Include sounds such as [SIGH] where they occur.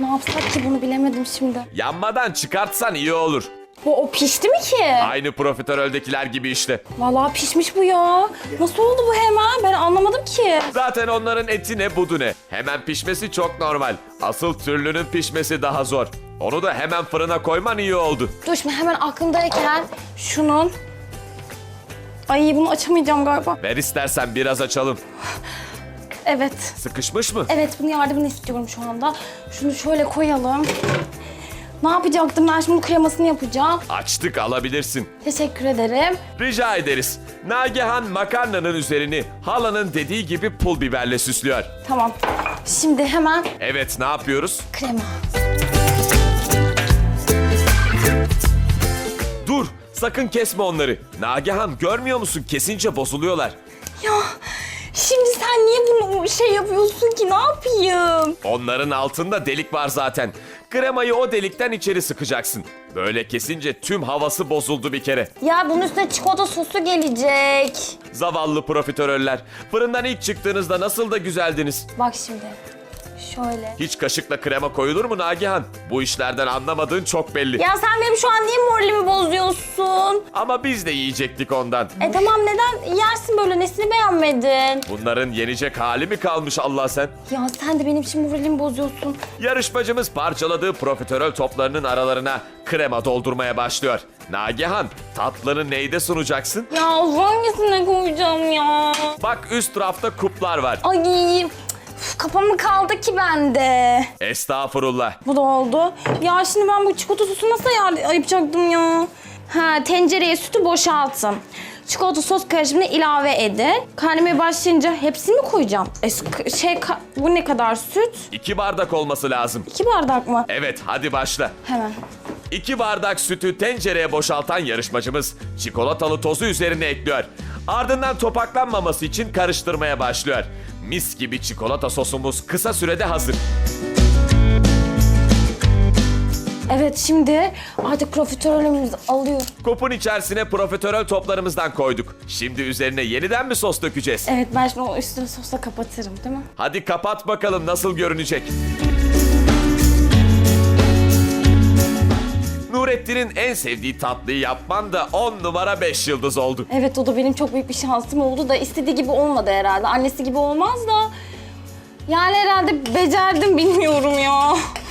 ne yapsak ki bunu bilemedim şimdi. Yanmadan çıkartsan iyi olur. Bu o pişti mi ki? Aynı profiteroldekiler gibi işte. Vallahi pişmiş bu ya. Nasıl oldu bu hemen? Ben anlamadım ki. Zaten onların eti ne budu ne. Hemen pişmesi çok normal. Asıl türlünün pişmesi daha zor. Onu da hemen fırına koyman iyi oldu. Dur şimdi hemen aklımdayken şunun... Ay bunu açamayacağım galiba. Ver istersen biraz açalım. Evet. Sıkışmış mı? Evet bunun yardımını istiyorum şu anda. Şunu şöyle koyalım. Ne yapacaktım ben şimdi kremasını yapacağım. Açtık alabilirsin. Teşekkür ederim. Rica ederiz. Nagihan makarnanın üzerini halanın dediği gibi pul biberle süslüyor. Tamam. Şimdi hemen Evet ne yapıyoruz? krema. Dur sakın kesme onları. Nagihan görmüyor musun kesince bozuluyorlar. Ya şimdi sen niye bunu şey yapıyorsun ki ne yapayım? Onların altında delik var zaten. Kremayı o delikten içeri sıkacaksın. Böyle kesince tüm havası bozuldu bir kere. Ya bunun üstüne çikolata sosu gelecek. Zavallı profiteroller. Fırından ilk çıktığınızda nasıl da güzeldiniz. Bak şimdi. Şöyle. Hiç kaşıkla krema koyulur mu Nagihan? Bu işlerden anlamadığın çok belli. Ya sen benim şu an niye moralimi bozuyorsun? Ama biz de yiyecektik ondan. E tamam neden yersin böyle nesini beğenmedin? Bunların yenecek hali mi kalmış Allah sen? Ya sen de benim için moralimi bozuyorsun. Yarışmacımız parçaladığı profiterol toplarının aralarına krema doldurmaya başlıyor. Nagihan, tatlını neyde sunacaksın? Ya hangisine koyacağım ya? Bak üst rafta kuplar var. Ay üf, kafamı kaldı ki bende. Estağfurullah. Bu da oldu. Ya şimdi ben bu çikolata sosu nasıl ayar- yapacaktım ya? Ha tencereye sütü boşaltın. Çikolata sos karışımını ilave edin. Kaynamaya başlayınca hepsini mi koyacağım? E, s- şey ka- bu ne kadar süt? İki bardak olması lazım. İki bardak mı? Evet, hadi başla. Hemen. İki bardak sütü tencereye boşaltan yarışmacımız çikolatalı tozu üzerine ekliyor. Ardından topaklanmaması için karıştırmaya başlıyor. Mis gibi çikolata sosumuz kısa sürede hazır. Evet şimdi artık profiterolümüzü alıyoruz. Kupun içerisine profiterol toplarımızdan koyduk. Şimdi üzerine yeniden mi sos dökeceğiz? Evet ben şimdi o üstünü sosla kapatırım değil mi? Hadi kapat bakalım nasıl görünecek. Nurettin'in en sevdiği tatlıyı yapman da 10 numara 5 yıldız oldu. Evet o da benim çok büyük bir şansım oldu da istediği gibi olmadı herhalde. Annesi gibi olmaz da. Yani herhalde becerdim [LAUGHS] bilmiyorum ya.